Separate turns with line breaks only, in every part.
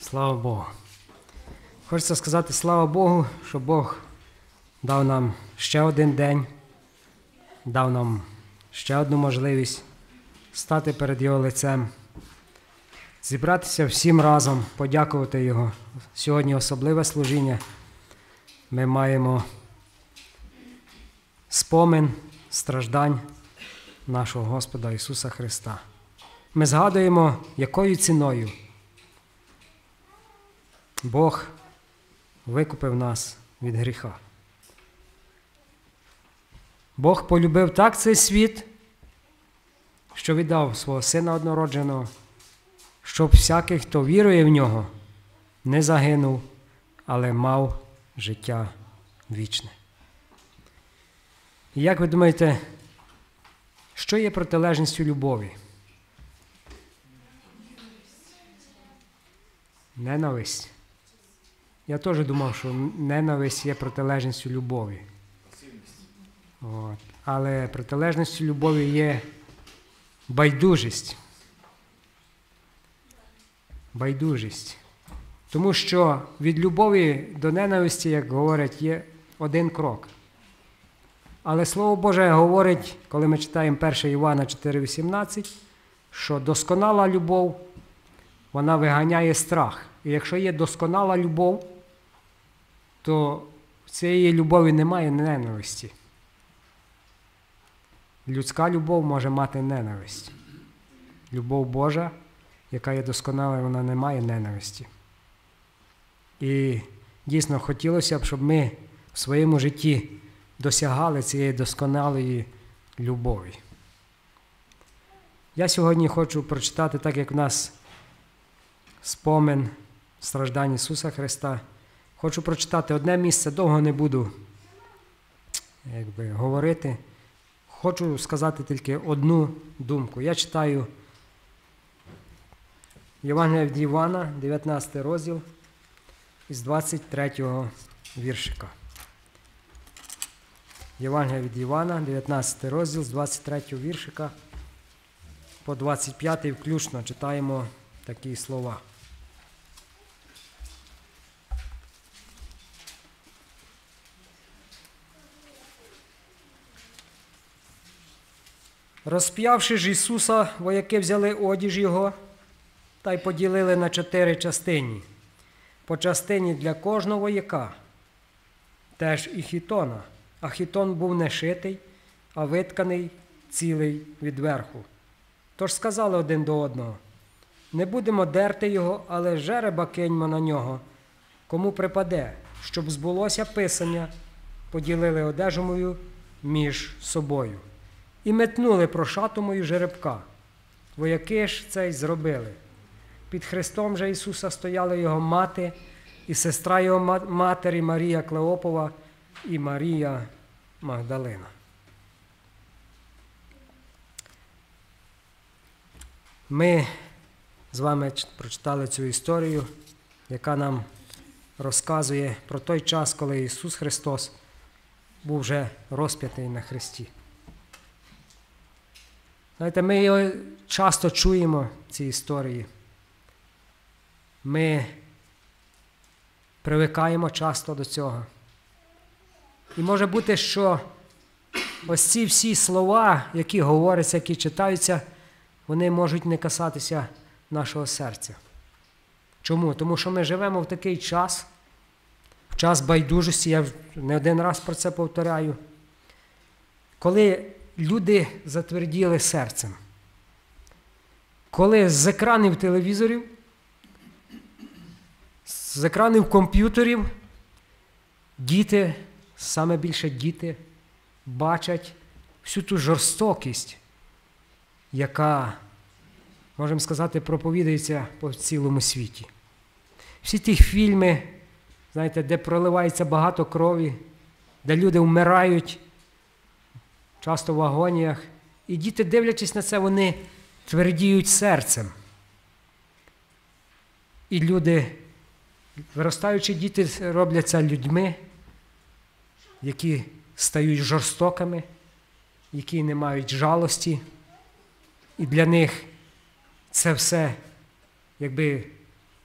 Слава Богу. Хочеться сказати слава Богу, що Бог дав нам ще один день, дав нам ще одну можливість стати перед Його лицем, зібратися всім разом, подякувати Його. Сьогодні особливе служіння. Ми маємо спомин страждань нашого Господа Ісуса Христа. Ми згадуємо, якою ціною Бог викупив нас від гріха. Бог полюбив так цей світ, що віддав свого Сина однородженого, щоб всякий, хто вірує в нього, не загинув, але мав життя вічне. І як ви думаєте, що є протилежністю любові? Ненависть. Я теж думав, що ненависть є протилежністю любові. От. Але протилежністю любові є байдужість. Байдужість. Тому що від любові до ненависті, як говорять, є один крок. Але Слово Боже говорить, коли ми читаємо 1 Івана 4,18, що досконала любов, вона виганяє страх. І якщо є досконала любов, то в цієї любові немає ненависті. Людська любов може мати ненависть. Любов Божа, яка є досконала, вона не має ненависті. І дійсно хотілося б, щоб ми в своєму житті досягали цієї досконалої любові. Я сьогодні хочу прочитати, так як в нас спомин страждань Ісуса Христа. Хочу прочитати одне місце, довго не буду якби, говорити. Хочу сказати тільки одну думку. Я читаю Євангелія від Івана, 19 розділ із 23 віршика. Євангелія від Івана, 19 розділ з 23 віршика по 25 включно читаємо такі слова. Розп'явши ж Ісуса, вояки взяли одіж Його та й поділили на чотири частині. По частині для кожного вояка, теж і хітона, а хітон був не шитий, а витканий цілий від верху. Тож сказали один до одного: не будемо дерти його, але жереба киньмо на нього, кому припаде, щоб збулося писання, поділили одежу мою між собою. І метнули прошату мою жеребка. Вояки ж це й зробили. Під Христом же Ісуса стояли його мати і сестра його матері Марія Клеопова і Марія Магдалина. Ми з вами прочитали цю історію, яка нам розказує про той час, коли Ісус Христос був вже розп'ятий на Христі. Знаєте, ми часто чуємо, ці історії. Ми привикаємо часто до цього. І може бути, що ось ці всі слова, які говоряться, які читаються, вони можуть не касатися нашого серця. Чому? Тому що ми живемо в такий час, в час байдужості, я не один раз про це повторяю, коли люди затверділи серцем. Коли з екранів телевізорів, з екранів комп'ютерів діти, саме більше діти, бачать всю ту жорстокість, яка, можемо сказати, проповідується по цілому світі. Всі ті фільми, знаєте, де проливається багато крові, де люди вмирають часто в агоніях. І діти, дивлячись на це, вони твердіють серцем. І люди, виростаючи діти, робляться людьми, які стають жорстокими, які не мають жалості. І для них це все якби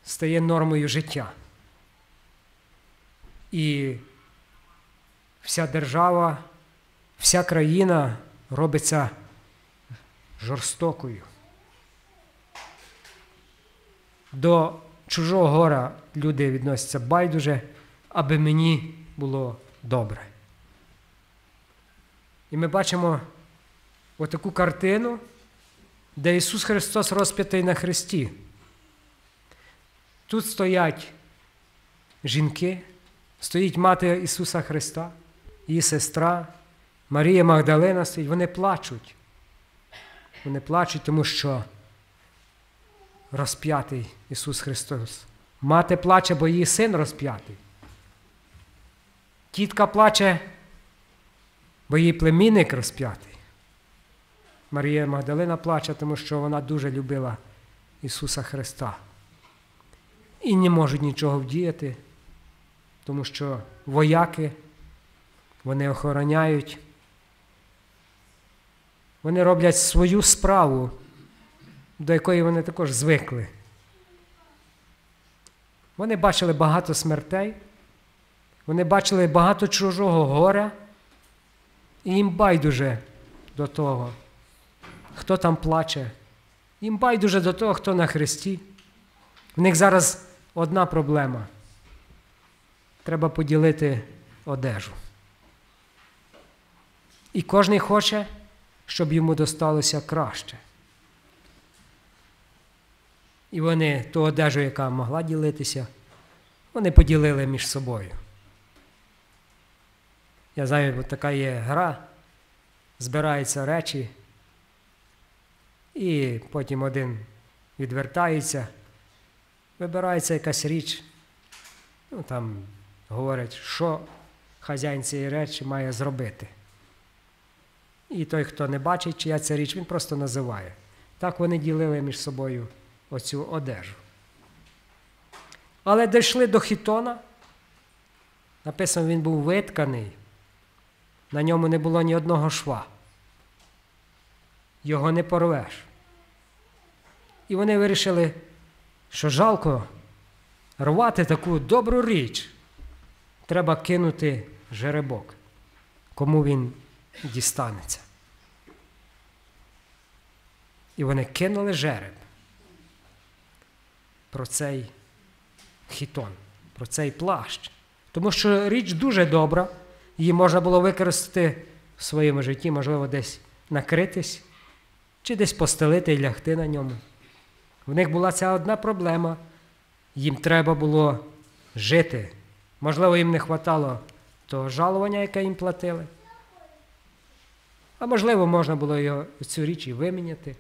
стає нормою життя. І вся держава, вся країна робиться жорстокою. До чужого гора люди відносяться байдуже, аби мені було добре. І ми бачимо отаку картину, де Ісус Христос розп'ятий на Христі. Тут стоять жінки, стоїть мати Ісуса Христа, її сестра, Марія Магдалина стоїть, вони плачуть. Вони плачуть, тому що розп'ятий Ісус Христос. Мати плаче, бо її син розп'ятий. Тітка плаче, бо її племінник розп'ятий. Марія Магдалина плаче, тому що вона дуже любила Ісуса Христа. І не можуть нічого вдіяти, тому що вояки, вони охороняють, вони роблять свою справу, до якої вони також звикли. Вони бачили багато смертей, вони бачили багато чужого горя, і їм байдуже до того, хто там плаче, їм байдуже до того, хто на хресті. В них зараз одна проблема. Треба поділити одежу. І кожен хоче, щоб йому досталося краще. І вони ту одежу, яка могла ділитися, вони поділили між собою. Я знаю, от така є гра, збираються речі, і потім один відвертається, вибирається якась річ, ну там говорять, що хазяїн цієї речі має зробити. І той, хто не бачить, чия ця річ, він просто називає. Так вони ділили між собою оцю одежу. Але дійшли до хітона. Написано, він був витканий, на ньому не було ні одного шва. Його не порвеш. І вони вирішили, що жалко рвати таку добру річ. Треба кинути жеребок, кому він дістанеться. І вони кинули жереб про цей хітон, про цей плащ. Тому що річ дуже добра, її можна було використати в своєму житті, можливо, десь накритись, чи десь постелити і лягти на ньому. В них була ця одна проблема. Їм треба було жити. Можливо, їм не вистачало того жалування, яке їм платили. А можливо, можна було його, цю річ і виміняти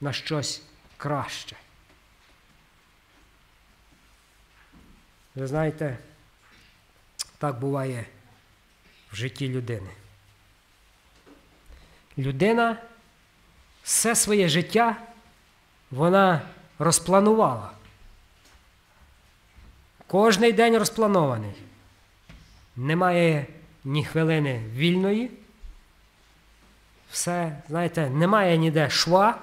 на щось краще. Ви знаєте, так буває в житті людини. Людина все своє життя вона розпланувала. Кожний день розпланований. Немає ні хвилини вільної. Все, знаєте, немає ніде шва,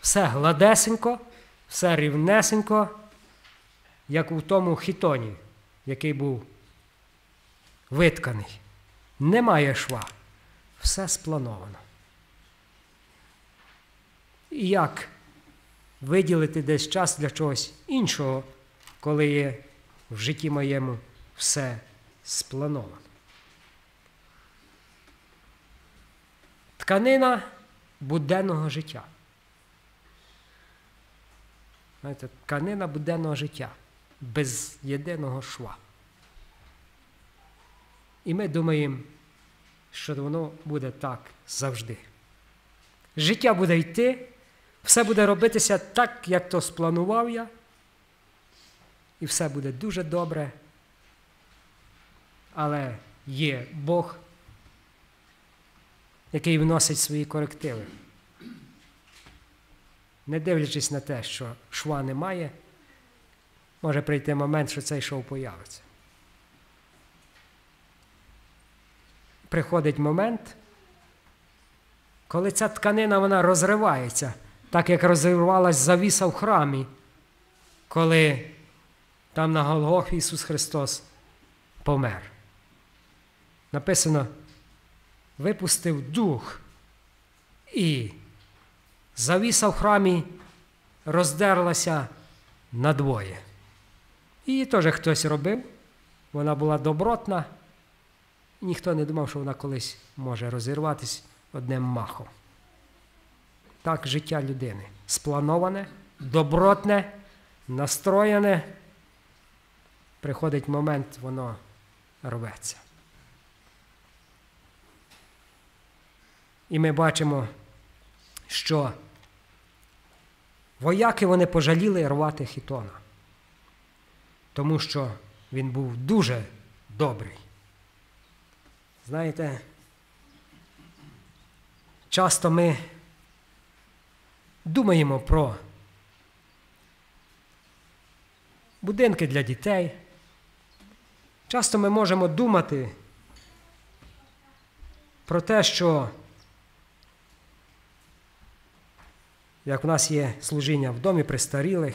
все гладесенько, все рівнесенько, як у тому хітоні, який був витканий. Немає шва. Все сплановано. І як виділити десь час для чогось іншого, коли є в житті моєму все сплановано? Тканина буденного життя. Знаєте, тканина буденного життя без єдиного шва. І ми думаємо, що воно буде так завжди. Життя буде йти, все буде робитися так, як то спланував я, і все буде дуже добре. Але є Бог, який вносить свої корективи. Не дивлячись на те, що шва немає, може прийти момент, що цей шов появиться. Приходить момент, коли ця тканина вона розривається, так як розривалась завіса в храмі, коли Там на Голгофі Ісус Христос помер. Написано, випустив дух і завіса в храмі роздерлася надвоє. Її теж хтось робив, вона була добротна, ніхто не думав, що вона колись може розірватися одним махом. Так життя людини сплановане, добротне, настроєне. Приходить момент, воно рветься. І ми бачимо, що вояки вони пожаліли рвати хітона, тому що він був дуже добрий. Знаєте, часто ми думаємо про будинки для дітей. Часто ми можемо думати про те, що як у нас є служіння в домі престарілих,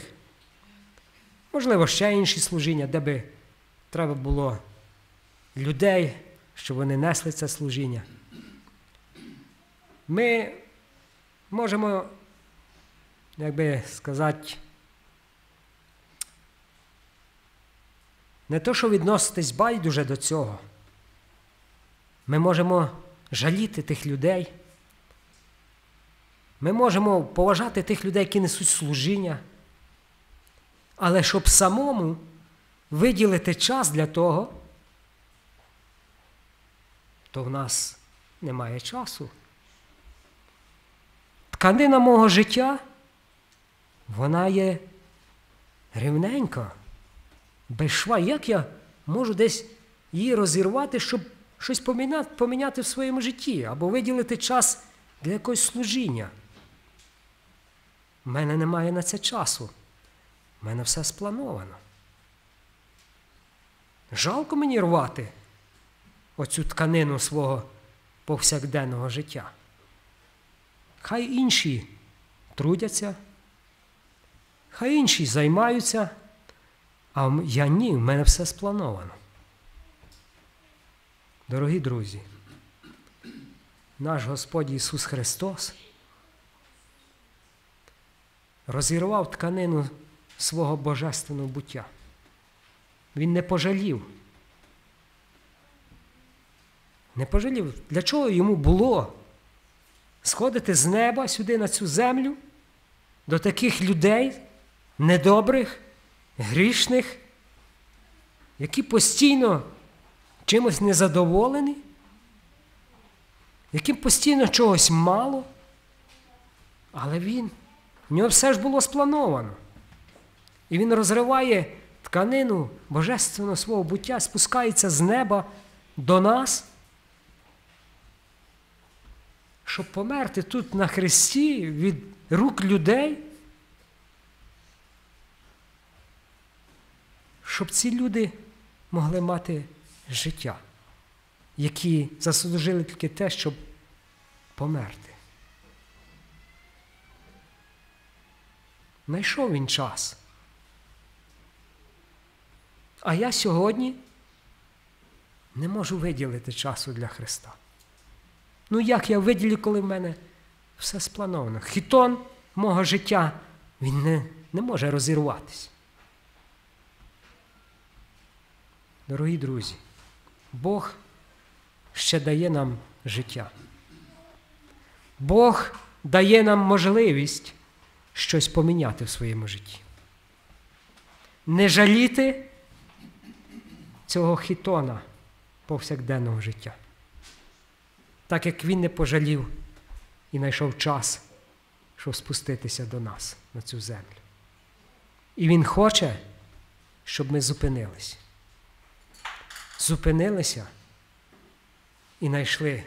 можливо, ще інші служіння, де би треба було людей, щоб вони несли це служіння. Ми можемо, як би сказати, не то, що відноситись байдуже до цього. Ми можемо жаліти тих людей. Ми можемо поважати тих людей, які несуть служіння. Але щоб самому виділити час для того, то в нас немає часу. Тканина мого життя, вона є рівненька, без шва. Як я можу десь її розірвати, щоб щось поміняти, в своєму житті або виділити час для якогось служіння? У мене немає на це часу. У мене все сплановано. Жалко мені рвати оцю тканину свого повсякденного життя. Хай інші трудяться, хай інші займаються, а я ні, в мене все сплановано. Дорогі друзі, наш Господь Ісус Христос розірвав тканину свого божественного буття. Він не пожалів. Не пожалів. Для чого йому було сходити з неба сюди на цю землю до таких людей, недобрих, грішних, які постійно чимось незадоволені, яким постійно чогось мало, але він, в нього все ж було сплановано. І він розриває тканину божественного свого буття, спускається з неба до нас, щоб померти тут на хресті від рук людей, щоб ці люди могли мати життя, які заслужили тільки те, щоб померти. Найшов він час. А я сьогодні не можу виділити часу для Христа. Ну як я виділю, коли в мене все сплановано? Хітон мого життя, він не, не може розірватися. Дорогі друзі, Бог ще дає нам життя. Бог дає нам можливість щось поміняти в своєму житті. Не жаліти цього хітона повсякденного життя. Так як він не пожалів і знайшов час, щоб спуститися до нас на цю землю. І Він хоче, щоб ми зупинились. Зупинилися і знайшли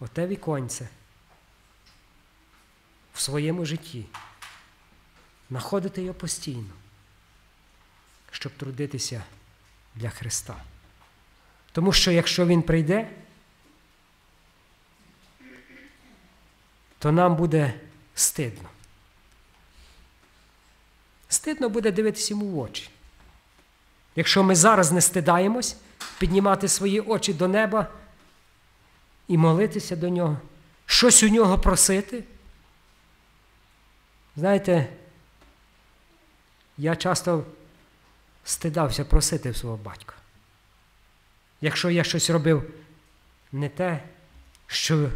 оте віконце в своєму житті, знаходити його постійно, щоб трудитися для Христа. Тому що якщо Він прийде, то нам буде стидно. Стидно буде дивитися йому в очі. Якщо ми зараз не стидаємось піднімати свої очі до неба і молитися до нього, щось у нього просити. Знаєте, я часто стидався просити в свого батька. Якщо я щось робив не те, що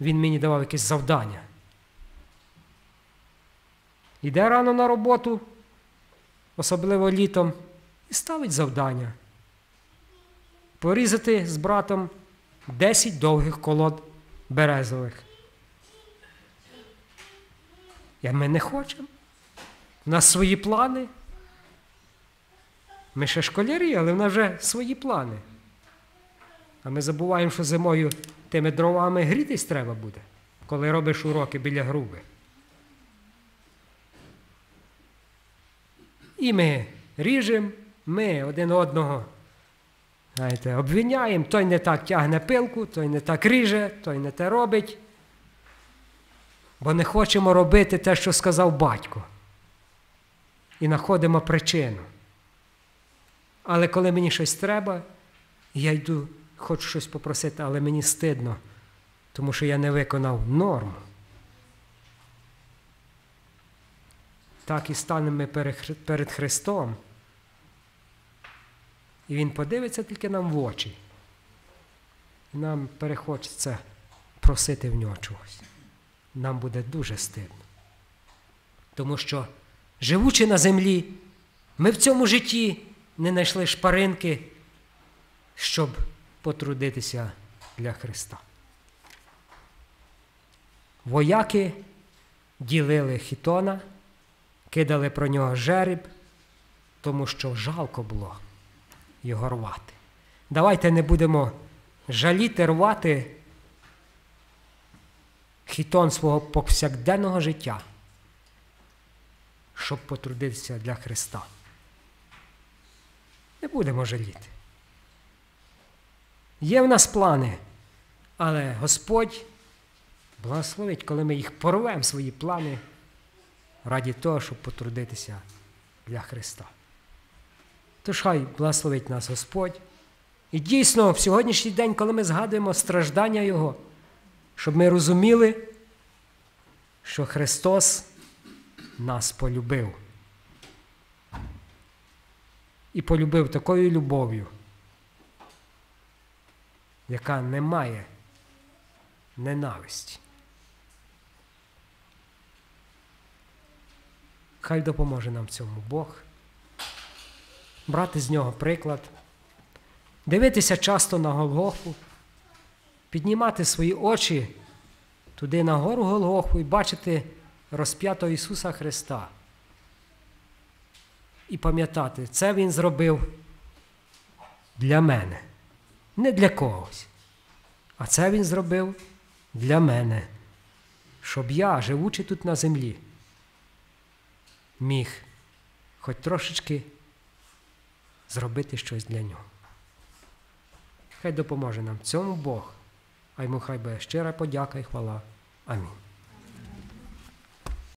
він мені давав якесь завдання. Іде рано на роботу, особливо літом, і ставить завдання. Порізати з братом 10 довгих колод березових. І ми не хочемо. У нас свої плани. Ми ще школярі, але в нас вже свої плани. А ми забуваємо, що зимою тими дровами грітись треба буде, коли робиш уроки біля груби. І ми ріжемо, ми один одного знаєте, обвиняємо, той не так тягне пилку, той не так ріже, той не те робить. Бо не хочемо робити те, що сказав батько. І знаходимо причину. Але коли мені щось треба, я йду, хочу щось попросити, але мені стидно, тому що я не виконав норму. Так і станемо ми перед Христом. І Він подивиться тільки нам в очі. І нам перехочеться просити в нього чогось. Нам буде дуже стидно. Тому що, живучи на землі, ми в цьому житті не знайшли шпаринки, щоб потрудитися для Христа. Вояки ділили хітона, кидали про нього жереб, тому що жалко було його рвати. Давайте не будемо жаліти рвати хітон свого повсякденного життя, щоб потрудитися для Христа. Не будемо жаліти. Є в нас плани, але Господь благословить, коли ми їх порвемо свої плани раді того, щоб потрудитися для Христа. Тож хай благословить нас Господь. І дійсно, в сьогоднішній день, коли ми згадуємо страждання Його, щоб ми розуміли, що Христос нас полюбив. І полюбив такою любов'ю, яка не має ненависті. Хай допоможе нам в цьому Бог брати з нього приклад, дивитися часто на Голгофу, піднімати свої очі туди на гору Голгофу і бачити розп'ятого Ісуса Христа. І пам'ятати, це Він зробив для мене, не для когось. А це Він зробив для мене, щоб я, живучи тут на землі, міг хоч трошечки зробити щось для нього. Хай допоможе нам цьому Бог, а йому хай буде щира подяка і хвала. Амінь.